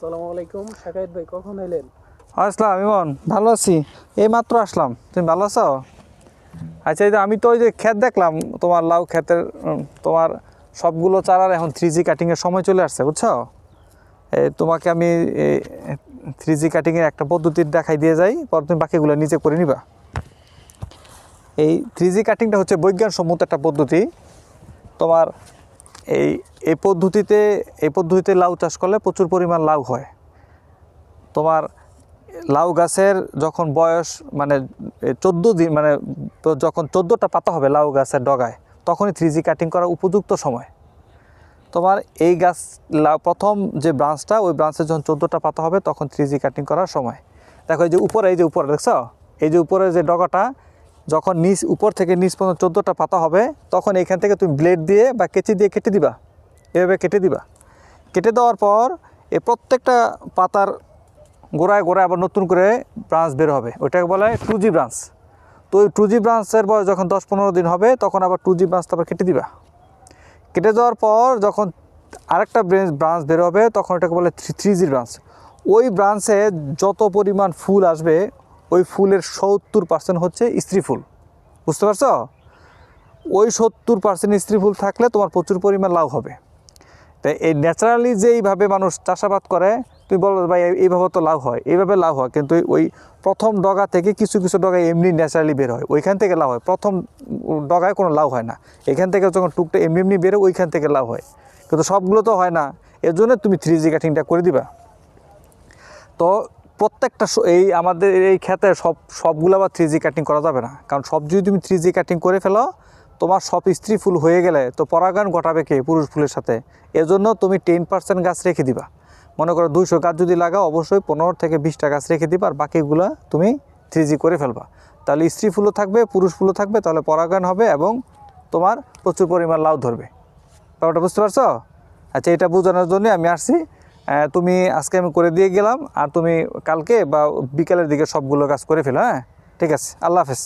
আসসালামু আলাইকুম। শাকায়েত ভাই, কখন এলেন? আসলাম ইমন। ভালো আছি। এই মাত্র আসলাম। তুমি ভালো আছো? আচ্ছা এই আমি তো ওই যে ক্ষেত দেখলাম, তোমার লাউ ক্ষেতের তোমার সবগুলো চারার এখন থ্রি জি কাটিংয়ের সময় চলে আসছে, বুঝছ? তোমাকে আমি থ্রি জি কাটিংয়ের একটা পদ্ধতি দেখাই দিয়ে যাই, পর তুমি বাকিগুলো নিজে করে নিবা। এই থ্রি জি কাটিংটা হচ্ছে বৈজ্ঞানসম্মত একটা পদ্ধতি। তোমার এই এই পদ্ধতিতে এই পদ্ধতিতে লাউ চাষ করলে প্রচুর পরিমাণ লাউ হয়। তোমার লাউ গাছের যখন বয়স মানে চোদ্দ দিন মানে যখন চোদ্দোটা পাতা হবে লাউ গাছের ডগায়, তখনই থ্রি জি কাটিং করা উপযুক্ত সময়। তোমার এই গাছ প্রথম যে ব্রাঞ্চটা ওই ব্রাঞ্চে যখন চোদ্দোটা পাতা হবে, তখন থ্রি জি কাটিং করার সময়। দেখো এই যে উপরে, এই যে উপরে, দেখছ? এই যে উপরে যে ডগাটা যখন নিচ, উপর থেকে নিচ পর্যন্ত চোদ্দোটা পাতা হবে, তখন এখান থেকে তুমি ব্লেড দিয়ে বা কেচি দিয়ে কেটে দিবা। এভাবে কেটে দিবা। কেটে দেওয়ার পর এ প্রত্যেকটা পাতার গোড়ায় গোড়ায় আবার নতুন করে ব্রাঞ্চ বের হবে। ওইটাকে বলা হয় টু জি ব্রাঞ্চ তো ওই টু জি ব্রাঞ্চের বয়স যখন দশ পনেরো দিন হবে, তখন আবার টু জি ব্রাঞ্চটা আবার কেটে দিবা। কেটে দেওয়ার পর যখন আরেকটা ব্রাঞ্চ ব্রাঞ্চ বের হবে, তখন ওটাকে বলে থ্রি থ্রি জি ব্রাঞ্চ ওই ব্রাঞ্চে যত পরিমাণ ফুল আসবে ওই ফুলের সত্তর পার্সেন্ট হচ্ছে স্ত্রী ফুল। বুঝতে পারছ? ওই সত্তর পার্সেন্ট স্ত্রী ফুল থাকলে তোমার প্রচুর পরিমাণ লাভ হবে। তাই এই ন্যাচারালি যেইভাবে মানুষ চাষাবাদ করে, তুমি বলো ভাই, এইভাবে তো লাভ হয়, এইভাবে লাভ হয়। কিন্তু ওই প্রথম ডগা থেকে কিছু কিছু ডগায় এমনি ন্যাচারালি বের হয়, ওইখান থেকে লাভ হয়। প্রথম ডগায় কোনো লাভ হয় না। এখান থেকে যখন টুকটা এমনি এমনি বেরো, ওইখান থেকে লাভ হয়। কিন্তু সবগুলো তো হয় না। এর জন্য তুমি থ্রি জি কাটিংটা করে দিবা। তো প্রত্যেকটা এই আমাদের এই ক্ষেতে সব, সবগুলো আবার থ্রি জি কাটিং করা যাবে না। কারণ সব যদি তুমি থ্রি জি কাটিং করে ফেলো, তোমার সব স্ত্রী ফুল হয়ে গেলে তো পরাগায়ন ঘটাবে কে? পুরুষ ফুলের সাথে। এজন্য তুমি টেন পার্সেন্ট গাছ রেখে দিবা। মনে করো দুইশো গাছ যদি লাগাও, অবশ্যই পনেরো থেকে বিশটা গাছ রেখে দিবা আর বাকিগুলো তুমি থ্রি জি করে ফেলবা। তাহলে স্ত্রী ফুলও থাকবে, পুরুষ ফুলও থাকবে, তাহলে পরাগায়ন হবে এবং তোমার প্রচুর পরিমাণ লাউ ধরবে। ব্যাপারটা বুঝতে পারছ? আচ্ছা এটা বোঝানোর জন্য আমি আসছি। তুমি আজকে আমি করে দিয়ে গেলাম, আর তুমি কালকে বা বিকালের দিকে সবগুলো কাজ করে ফেলো হ্যাঁ? ঠিক আছে, আল্লাহ হাফেজ।